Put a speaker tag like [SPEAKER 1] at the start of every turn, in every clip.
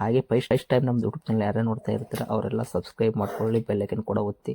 [SPEAKER 1] ಹಾಗೆ first time ನಮ್ಮ YouTube channel ಯಾರೇ ನೋಡ್ತಾ ಇರ್ತಾರೆ, ಅವರೆಲ್ಲ ಸಬ್ಸ್ಕ್ರೈಬ್ ಮಾಡ್ಕೊಳ್ಳಿ ಬೆಲ್ಲೈಕನ್ ಕೂಡ ಒತ್ತಿ.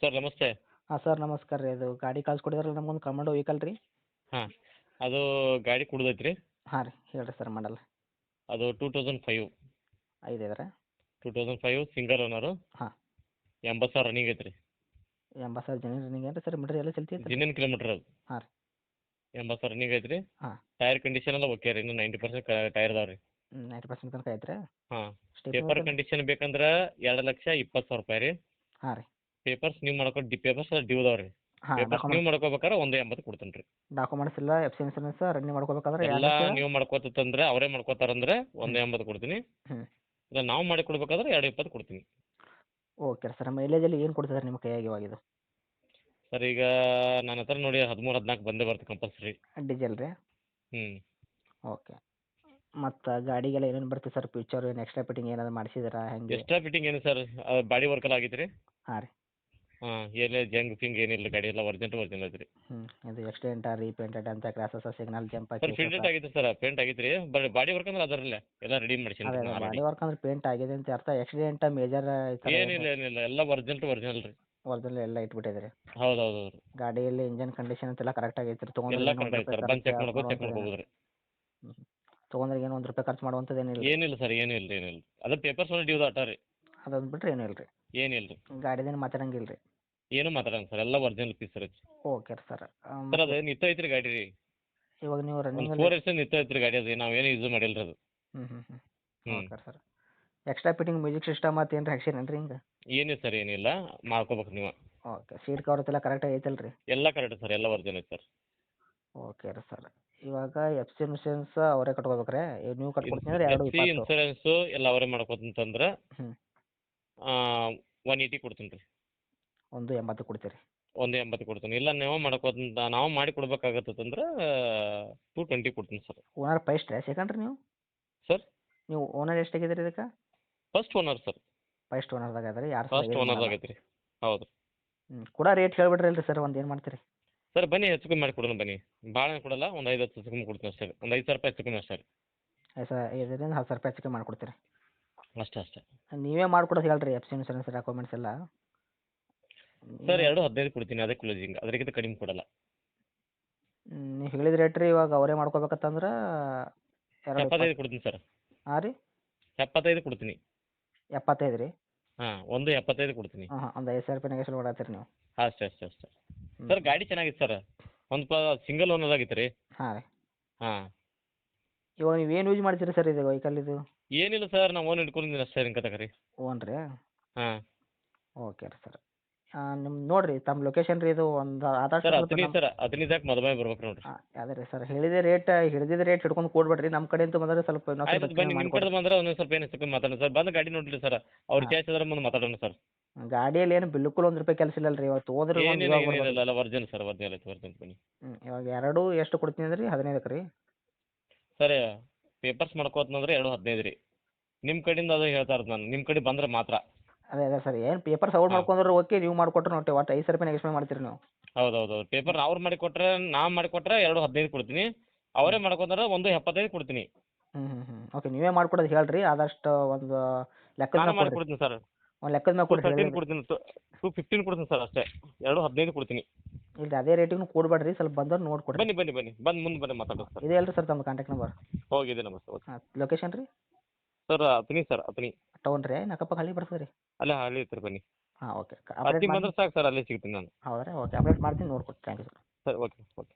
[SPEAKER 2] ಸರ್ ನಮಸ್ತೆ.
[SPEAKER 3] ಹಾಂ ಸರ್ ನಮಸ್ಕಾರ ರೀ. ಅದು ಗಾಡಿ ಕಳ್ಸ್ಕೊಡಿದ್ರಲ್ಲ ನಮ್ಗೊಂದು ಕಮಾಂಡೋ ವೆಹಿಕಲ್ ರೀ.
[SPEAKER 2] ಹಾಂ ಅದು ಗಾಡಿ ಕುಡ್ದೈತೆ ರೀ
[SPEAKER 3] ಹಾಂ ರೀ ಹೇಳಿರಿ ಸರ್ ಮಾಡಲ್ಲ.
[SPEAKER 2] ಅದು ಟೂ ತೌಸಂಡ್ ಫೈವ್.
[SPEAKER 3] ಐದು ಇದ್ರೆ
[SPEAKER 2] two thousand five single owner?
[SPEAKER 3] ಹಾಂ.
[SPEAKER 2] ಎಂಬತ್ತು ಸಾವಿರ ರನ್ನಿಂಗ್ ಐತೆ ರೀ
[SPEAKER 3] ಎಂಬತ್ತು ಸಾವಿರ ಜನ ರನ್ನಿಂಗ್ ಏನು ರೀ ಸರ್? ಮಿಡ್ರಿ ಎಲ್ಲ ಚಲ್ತಿ ಐತೆ
[SPEAKER 2] ಇನ್ನೇನು ಕಿಲೋಮೀಟ್ರ್ ಅದು.
[SPEAKER 3] ಹಾಂ ರೀ.
[SPEAKER 2] ಎಂಬತ್ತು ಸಾವಿರ ರನ್ನಿಂಗ್ ಐತೆ ರೀ
[SPEAKER 3] ಹಾ.
[SPEAKER 2] ಟೈರ್ ಕಂಡೀಷನ್ ಎಲ್ಲ ಓಕೆ ರೀ ಇನ್ನು ನೈಂಟಿ ಪರ್ಸೆಂಟ್ ಟೈರ್ ಅದಾವೆ ರೀ
[SPEAKER 3] ನೈಂಟಿ ಪರ್ಸೆಂಟ್ ತನಕ ಐತೆ ರೀ
[SPEAKER 2] ಹಾಂ
[SPEAKER 3] ಸ್ಟೇಪರ್
[SPEAKER 2] ಪೇಪರ್ ಕಂಡೀಷನ್ ಬೇಕಂದ್ರೆ ಎರಡು ಲಕ್ಷ ಇಪ್ಪತ್ತು ಸಾವಿರ ರೂಪಾಯಿ ರೀ.
[SPEAKER 3] ಹಾಂ ರೀ.
[SPEAKER 2] ಪೇಪರ್ಸ್ ನೀವು ಮಾಡ್ಕೊ ಡಿ ಪೇಪರ್ಸ್ ಡ್ಯೂ ಅದಾವ ರೀ
[SPEAKER 3] ಹಾಂ
[SPEAKER 2] ಪೇಪರ್ಸ್ ನೀವು ಮಾಡ್ಕೋಬೇಕಾದ್ರೆ ಒಂದು ಎಂಬತ್ತು ಕೊಡ್ತೀನಿ ರೀ
[SPEAKER 3] ಡಾಕ್ಯುಮೆಂಟ್ಸ್ ಎಲ್ಲ ಎಫ್ ಸಿ ಇನ್ಸೂರೆನ್ಸ್ ರನ್ನಿಂಗ್ ಮಾಡ್ಕೋಬೇಕಾದ್ರೆ
[SPEAKER 2] ಎಲ್ಲ ನೀವು ಮಾಡ್ಕೋತಂದ್ರೆ ಅವರೇ ಮಾಡ್ಕೋತಾರಂದ್ರೆ ಒಂದು ಎಂಬತ್ತು ಕೊಡ್ತೀನಿ. ಇಲ್ಲ ನಾವು ಮಾಡಿ ಕೊಡ್ಬೇಕಾದ್ರೆ ಎರಡು ಇಪ್ಪತ್ತು ಕೊಡ್ತೀನಿ.
[SPEAKER 3] ಓಕೆ ಸರ್ ಮೈಲೇಜಲ್ಲಿ ಏನು ಕೊಡ್ತಾರೆ ನಿಮ್ಮ ಕೈಯಾಗಿ ಇವಾಗ ಇದು?
[SPEAKER 2] ಸರ್ ಈಗ ನನ್ನ ಹತ್ರ ನೋಡಿ ಹದಿಮೂರು ಹದಿನಾಲ್ಕು ಬಂದೇ ಬರುತ್ತೆ ಕಂಪಲ್ಸರಿ.
[SPEAKER 3] ಡೀಸೆಲ್ ರೀ?
[SPEAKER 2] ಹ್ಞೂ
[SPEAKER 3] ಓಕೆ. ಮತ್ತು ಗಾಡಿಗೆಲ್ಲ ಏನೇನು ಬರ್ತದೆ ಸರ್ ಫ್ಯೂಚರ್ ಏನು ಎಕ್ಸ್ಟ್ರಾ ಫಿಟ್ಟಿಂಗ್ ಏನಾದ್ರು ಮಾಡಿಸಿದ್ದೀರಾ ಹೆಂಗೆ?
[SPEAKER 2] ಎಕ್ಸ್ಟ್ರಾ ಫಿಟ್ಟಿಂಗ್ ಏನು ಸರ್ ಬಾಡಿ ವರ್ಕ್ ಆಗಿದ್ರಿ ಆಗೈತೆ ರೀ?
[SPEAKER 3] ಹಾಂ ರೀ.
[SPEAKER 2] ಹಾಂ ಏನೇ ಜಂಗ್ ಫಿಂಗ್ ಏನಿಲ್ಲ ಗಾಡಿ ಎಲ್ಲ ಒರಿಜಿನಲ್ ಒರಿಜಿನಲ್ ಐತ್ರಿ.
[SPEAKER 3] ಹ್ಞೂ ಇದು ಎಕ್ಸ್ಟೆಂಟ ರೀಪೇಂಟೆಡ್ ಅಂತ ಕ್ರಾಸಸ್ ಸಿಗ್ನಲ್ ಜಂಪ್
[SPEAKER 2] ಸರ್ ಫಿಲ್ಟೆಡ್ ಆಗಿತ್ತು ಸರ್ ಪೇಂಟ್ ಆಗಿತ್ತು ರೀ ಬಟ್ ಬಾಡಿ ವರ್ಕ್ ಅಂದ್ರೆ ಅದರಲ್ಲೇ ಎಲ್ಲ ರೆಡಿ ಮಾಡ್ಸಿನಿ
[SPEAKER 3] ಬಾಡಿ ವರ್ಕ್ ಅಂದ್ರೆ ಪೇಂಟ್ ಆಗಿದೆ ಅಂತ ಅರ್ಥ ಎಕ್ಸಿಡೆಂಟ್ ಮೇಜರ್
[SPEAKER 2] ಏನಿಲ್ಲ ಏನಿಲ್ಲ ಎಲ್ಲ ಒರಿಜಿನಲ್ ಒರಿಜಿನಲ್ ರೀ.
[SPEAKER 3] ಒರಿಜಿನಲ್ ಎಲ್ಲ ಇಟ್ಬಿಟ್ಟಿದ್ರಿ.
[SPEAKER 2] ಹೌದು ಹೌದು ಹೌದು
[SPEAKER 3] ಗಾಡಿಯಲ್ಲಿ ಇಂಜನ್ ಕಂಡೀಷನ್ ಅಂತೆಲ್ಲ ಕರೆಕ್ಟ್ ಆಗೈತೆ ರೀ
[SPEAKER 2] ಎಲ್ಲ ಕರೆಕ್ಟ್ ಐತೆ ಸರ್ ಬಂದು ಚೆಕ್ ಚೆಕ್ ಮಾಡ್ಕೋಬೋದು ರೀ
[SPEAKER 3] ತೊಗೊಂಡ್ರೆ ಏನು ಒಂದು ರೂಪಾಯಿ ಖರ್ಚು ಮಾಡುವಂಥದ್ದು ಏನಿಲ್ಲ.
[SPEAKER 2] ಏನಿಲ್ಲ ಸರ್ ಏನಿಲ್ಲ ಏನಿಲ್ಲ. ಅದು ಪೇಪರ್ಸ್ ಒಳಗೆ ಡ್ಯೂ ಅಟ ರೀ.
[SPEAKER 3] ಅದೊಂದು ಬಿಟ್ರೆ ಏನಿಲ್ಲ ರೀ.
[SPEAKER 2] ಏನಿಲ್ಲ ರೀ.
[SPEAKER 3] ಗಾಡಿದೇನು ಮಾತಾಡಂಗಿಲ್ಲ ರೀ.
[SPEAKER 2] ಏನೂ ಮಾತಾಡೋಣ ಸರ್? ಎಲ್ಲ original piece sir
[SPEAKER 3] okay sir.
[SPEAKER 2] Sir ಅದು ನಿತ್ತ ಐತ್ರಿ ಗಾಡಿ ರೀ.
[SPEAKER 3] ಇವಾಗ ನೀವು ರನ್ನಿಂಗ್
[SPEAKER 2] ಫೋರ್ ಇಯರ್ಸ್ ನಿತ್ತ ಐತ್ರಿ ಗಾಡಿ ಅದು. ನಾವು ಏನು ಯೂಸ್ ಮಾಡಿಲ್ಲ ಅದು.
[SPEAKER 3] ಹ್ಞೂ ಹ್ಞೂ okay sir. Extra fitting music system ಮತ್ತು ಏನು ಹಾಕ್ಸಿರೇನು ರೀ ಹಿಂಗೆ?
[SPEAKER 2] ಏನು ಸರ್ ಏನಿಲ್ಲ. ಮಾಡ್ಕೋಬೇಕು ನೀವು.
[SPEAKER 3] ಓಕೆ ಸೀಟ್ ಕವರ್ ಎಲ್ಲ ಕರೆಕ್ಟಾಗಿ ಐತಲ್ಲ ರೀ
[SPEAKER 2] ಎಲ್ಲ ಕರೆಕ್ಟ್ ಸರ್ ಎಲ್ಲ ಒರಿಜಿನಲ್ ಸರ್.
[SPEAKER 3] ಓಕೆ ರೀ ಸರ್. ಇವಾಗ ಎಫ್ ಸಿ ಇನ್ಸೂರೆನ್ಸ್ ಅವರೇ ಕಟ್ಕೋಬೇಕ್ರೆ ನೀವು ಕಟ್ಕೊಡ್ತೀನಿ ಅಂದ್ರೆ ಎರಡು
[SPEAKER 2] ಎಫ್ ಸಿ
[SPEAKER 3] ಇಪ್ಪತ್ತು
[SPEAKER 2] ಎಲ್ಲ ಅವರೇ ಮಾಡ್ಕೊತಂತಂದ್ರೆ. ಒನ್ ಏಯ್ಟಿ ಕೊಡ್ತೀನಿ ರೀ
[SPEAKER 3] ಒಂದು ಎಂಬತ್ತು ಕೊಡ್ತೀರಿ.
[SPEAKER 2] ಒಂದು ಎಂಬತ್ತು ಕೊಡ್ತೀನಿ. ಇಲ್ಲ ನೀವು ಮಾಡಕೋತ ನಾವು ಮಾಡಿ ಕೊಡ್ಬೇಕಾಗತ್ತಂದ್ರೆ ಟೂ ಟ್ವೆಂಟಿ ಕೊಡ್ತೀನಿ ಸರ್.
[SPEAKER 3] ಓನರ್ ಫೈಸ್ಟ್ ಸೆಕೆಂಡ್ ರೀ ನೀವು?
[SPEAKER 2] ಸರ್?
[SPEAKER 3] ನೀವು ಓನರ್ ಎಷ್ಟು ಆಗಿದ್ದೀರಿ ಇದಕ್ಕೆ?
[SPEAKER 2] First owner sir.
[SPEAKER 3] ಫಸ್ಟ್ ಓನರ್ದಾಗ ಆಗಿದ್ರೆ ಯಾರು
[SPEAKER 2] ಫಸ್ಟ್ ಓನರ್ ಆಗಿದ್ರಿ ಹೌದು.
[SPEAKER 3] ಹ್ಞೂ ಕೂಡ ರೇಟ್ ಹೇಳ್ಬಿಡ್ರಿ ಅಲ್ರಿ ಸರ್ ಒಂದು ಏನು ಮಾಡ್ತೀರಿ?
[SPEAKER 2] ಸರ್ ಬನ್ನಿ ಹೆಚ್ಚು ಕಮ್ಮಿ ಮಾಡಿ ಕೊಡೋಣ ಬನ್ನಿ. ಭಾಳ ಕೊಡಲ್ಲ ಒಂದು ಐದು ಹತ್ತು ಕಮ್ಮಿ ಕೊಡ್ತೀನಿ ಅಷ್ಟೇ. ಒಂದು ಐದು ಸಾವಿರ ರೂಪಾಯಿ ಹೆಚ್ಚು ಕಮ್ಮಿ ಅಷ್ಟೇ.
[SPEAKER 3] ಸರ್ ಇದರಿಂದ ಹತ್ತು ಸಾವಿರ ರೂಪಾಯಿ ಹೆಚ್ಚು ಕಮ್ಮಿ ಮಾಡಿಕೊಡ್ತೀರಿ.
[SPEAKER 2] ಅಷ್ಟೇ ಅಷ್ಟೇ.
[SPEAKER 3] ನೀವೇ ಮಾಡ್ಕೊಡೋದು ಹೇಳ್ರಿ ಎಫ್ ಸಿ ಇನ್ಸೂರೆನ್ಸ್ ಡಾಕ್ಯುಮೆಂಟ್ಸ್ ಎಲ್ಲ.
[SPEAKER 2] ಸರ್ ಎರಡು ಹದಿನೈದು ಕೊಡ್ತೀನಿ ಅದೇ ಕ್ಲೋಸಿಂಗ್ ಅದಕ್ಕಿಂತ ಕಡಿಮೆ ಕೊಡಲ್ಲ.
[SPEAKER 3] ನೀವು ಹೇಳಿದ ರೇಟ್ ರೀ ಇವಾಗ ಅವರೇ ಮಾಡ್ಕೋಬೇಕತ್ತಂದ್ರೆ ಎರಡು
[SPEAKER 2] ಎಪ್ಪತ್ತೈದು ಕೊಡ್ತೀನಿ ಸರ್.
[SPEAKER 3] ಹಾಂ ರೀ?
[SPEAKER 2] ಎಪ್ಪತ್ತೈದು ಕೊಡ್ತೀನಿ.
[SPEAKER 3] ಎಪ್ಪತ್ತೈದು ರೀ?
[SPEAKER 2] ಹಾಂ ಒಂದು ಎಪ್ಪತ್ತೈದು ಕೊಡ್ತೀನಿ.
[SPEAKER 3] ಹಾಂ ಹಾಂ ಒಂದು ಐದು ಸಾವಿರ ರೂಪಾಯಿ ನೆಗೆಸಲ್ ಮಾಡತ್ತೀರಿ ನೀವು.
[SPEAKER 2] ಅಷ್ಟೇ ಅಷ್ಟೇ ಅಷ್ಟೇ ಸರ್. ಗಾಡಿ ಚೆನ್ನಾಗಿತ್ತು ಸರ್. ಒಂದು ಪ ಸಿಂಗಲ್ ಓನರ್ ಆಗಿತ್ತು ರೀ.
[SPEAKER 3] ಹಾಂ ರೀ.
[SPEAKER 2] ಹಾಂ.
[SPEAKER 3] ಇವಾಗ ನೀವು ಏನು ಯೂಸ್ ಮಾಡ್ತೀರಿ ಸರ್ ಇದು ವೆಹಿಕಲ್ ಇದು?
[SPEAKER 2] ಏನಿಲ್ಲ ಸರ್ ನಾವು ಓನ್ ಇಟ್ಕೊಂಡಿದ್ದೀನಿ ಅಷ್ಟೇ ಹಿಂಗೆ ರೀ.
[SPEAKER 3] ಓನ್ ರೀ?
[SPEAKER 2] ಹಾಂ.
[SPEAKER 3] ಓಕೆ ರೀ ಸರ್. ನಿಮ್ಮ ನೋಡ್ರಿ ತಮ್ಮ ಲೊಕೇಶನ್ ರೀ ಇದು ಒಂದು ಆದಷ್ಟು
[SPEAKER 2] ಸರ್
[SPEAKER 3] ಸ್ವಲ್ಪ ನಮ್-
[SPEAKER 2] ಸರ್ ಹದಿನೈದಕ್ಕೆ ಮದುವೆ ಬರ್ಬೇಕು ನೋಡ್ರಿ.
[SPEAKER 3] ಅದೇ ರೀ ಸರ್ ಹೇಳಿದ ರೇಟ್ ಹಿಡಿದಿದ್ದ ರೇಟ್ ಹಿಡ್ಕೊಂಡು ಕೊಡ್ಬೇಡ್ರಿ ನಮ್ಮ ಕಡೆಯಿಂದ ಬಂದರೆ ಸ್ವಲ್ಪ ಇನ್ನೊಂದು
[SPEAKER 2] ಆಯ್ತು
[SPEAKER 3] ಸ್ವಲ್ಪ
[SPEAKER 2] ಬನ್ನಿ ನಿಮ್ಮ
[SPEAKER 3] ಮಾಡ್ಕೊಡ್ರಿ.
[SPEAKER 2] ಕಡೆ ಬಂದ್ರೆ ಒಂದೊಂದು ಸ್ವಲ್ಪ ಏನು ಹೆಚ್ಚು ಕಮ್ಮಿ ಮಾತಾಡೋಣ ಸರ್. ಬಂದು ಗಾಡಿ ನೋಡ್ರಿ ಸರ್ ಅವ್ರ. ಚಾಯ್ಸ್ ಅದ್ರ ಮುಂದೆ ಮಾತಾಡೋಣ ಸರ್.
[SPEAKER 3] ಗಾಡಿಯಲ್ಲಿ ಏನು ಬಿಲ್ಕುಲ್ ಒಂದ್ ರೂಪಾಯಿ ಕೆಲಸ ಇಲ್ಲ ರೀ ಇವತ್ತು ಹೋದ್ರೆ ಒಂದು
[SPEAKER 2] ಏನಿಲ್ಲ
[SPEAKER 3] ಇವಾಗ
[SPEAKER 2] ಏನಿಲ್ಲ ಒರಿಜಿನಲ್ ಸರ್ ವರ್ಜನ್ ಐತೆ ಬನ್ನಿ.
[SPEAKER 3] ಇವಾಗ ಎರಡು ಎಷ್ಟು ಕೊಡ್ತೀನಿ ಅಂದ್ರಿ ಹದಿನೈದಕ್ಕೆ ರೀ?
[SPEAKER 2] ಸರ್ ಪೇಪರ್ಸ್ ಮಾಡ್ಕೋತಂದ್ರೆ ಎರಡು ಹದಿನೈದು ರೀ. ನಿಮ್ಮ ಕಡೆಯಿಂದ ಅದು ಹೇಳ್ತಾ ಇರೋದು ನಾನು ನಿಮ್ಮ ಕಡೆ ಬಂದ್ರೆ ಮಾತ್ರ.
[SPEAKER 3] ಅದೇ ಅದೇ ಸರ್. ಏನು ಪೇಪರ್
[SPEAKER 2] ಹಾ.
[SPEAKER 3] ಮಾಡ್ಕೊಂಡ್ರೆ ಓಕೆ ನೀವು ಮಾಡಿಕೊಟ್ರೆ ನೋಡಿ ಒಟ್ಟು ಐದು ಸಾವಿರ ರೂಪಾಯಿ ನೆಗೆಸ್ಟ್ ಮಾಡ್ತೀರಿ ನೀವು?
[SPEAKER 2] ಹೌದು ಹೌದು ಹೌದು ಪೇಪರ್ ಅವ್ರು ಮಾಡಿ ಕೊಟ್ರೆ ನಾವು ಮಾಡಿ ಕೊಟ್ರೆ ಎರಡು ಹದಿನೈದು ಕೊಡ್ತೀನಿ. ಅವರೇ ಮಾಡ್ಕೊಂಡ್ರೆ ಒಂದು ಎಪ್ಪತ್ತೈದು ಕೊಡ್ತೀನಿ.
[SPEAKER 3] ಹ್ಞೂ ಹ್ಞೂ ಹ್ಞೂ ಓಕೆ ನೀವೇ ಮಾಡ್ಕೊಡೋದು ಹೇಳ್ರಿ. ಆದಷ್ಟು ಒಂದು ಲೆಕ್ಕದ
[SPEAKER 2] ಮಾಡ್ಕೊಡ್ತೀನಿ
[SPEAKER 3] ಕೊಡ್ರಿ.
[SPEAKER 2] ಕೊಡ್ತೀನಿ ಸರ್.
[SPEAKER 3] ಒಂದು ಲೆಕ್ಕದ ಮೇಲೆ
[SPEAKER 2] ಟೂ
[SPEAKER 3] ಕೊಡ್ರಿ
[SPEAKER 2] ತರ್ಟೀನ್
[SPEAKER 3] ಹೇಳಿರಿ.
[SPEAKER 2] ಕೊಡ್ತೀನಿ. ಟೂ ಫಿಫ್ಟೀನ್ ಕೊಡ್ತೀನಿ ಸರ್ ಅಷ್ಟೇ. ಎರಡು ಹದಿನೈದು ಕೊಡ್ತೀನಿ.
[SPEAKER 3] ಇಲ್ಲ ಅದೇ ರೇಟಿಗೂ ಕೊಡ್ಬೇಡ್ರಿ. ಸ್ವಲ್ಪ ಬಂದವ್ರು ನೋಡಿ ಕೊಡ್ರಿ.
[SPEAKER 2] ಬನ್ನಿ ಬನ್ನಿ ಬನ್ನಿ. ಬಂದು ಮುಂದೆ ಬನ್ನಿ ಮಾತಾಡೋದು ಸರ್.
[SPEAKER 3] ಇದೆ ಅಲ್ರಿ ಸರ್ ತಮ್ಮ ಕಾಂಟ್ಯಾಕ್ಟ್ ನಂಬರ್
[SPEAKER 2] ಹೋಗಿದೆ ನಮಸ್ತೆ. ಓಕೆ.
[SPEAKER 3] ಲೊಕೇಶನ್ ರೀ?
[SPEAKER 2] Sir Athani sir Athani.
[SPEAKER 3] Town ರೀ ನಕ್ಕಪ್ಪ ಹಳ್ಳಿ ಬರ್ತದೆ ರೀ
[SPEAKER 2] ಅಲ್ಲೇ ಹಳ್ಳಿ ಇತ್ತು ಬನ್ನಿ.
[SPEAKER 3] ಹಾಂ ಓಕೆ. ಅಪ್ಡೇಟ್
[SPEAKER 2] ಹತ್ತಿಗೆ
[SPEAKER 3] ಮಾಡಿ
[SPEAKER 2] ಬಂದ್ರೆ ಸಾಕು ಸರ್ ಅಲ್ಲೇ ಸಿಗ್ತೀನಿ ನಾನು.
[SPEAKER 3] ಹೌದ್ರಾ? ಓಕೆ ಅಪ್ಡೇಟ್ ಮಾಡ್ತೀನಿ ನೋಡ್ಕೊಳ್ಳಿ ಥ್ಯಾಂಕ್ ಯು ಸರ್
[SPEAKER 2] ಸರಿ ಓಕೆ ಓಕೆ.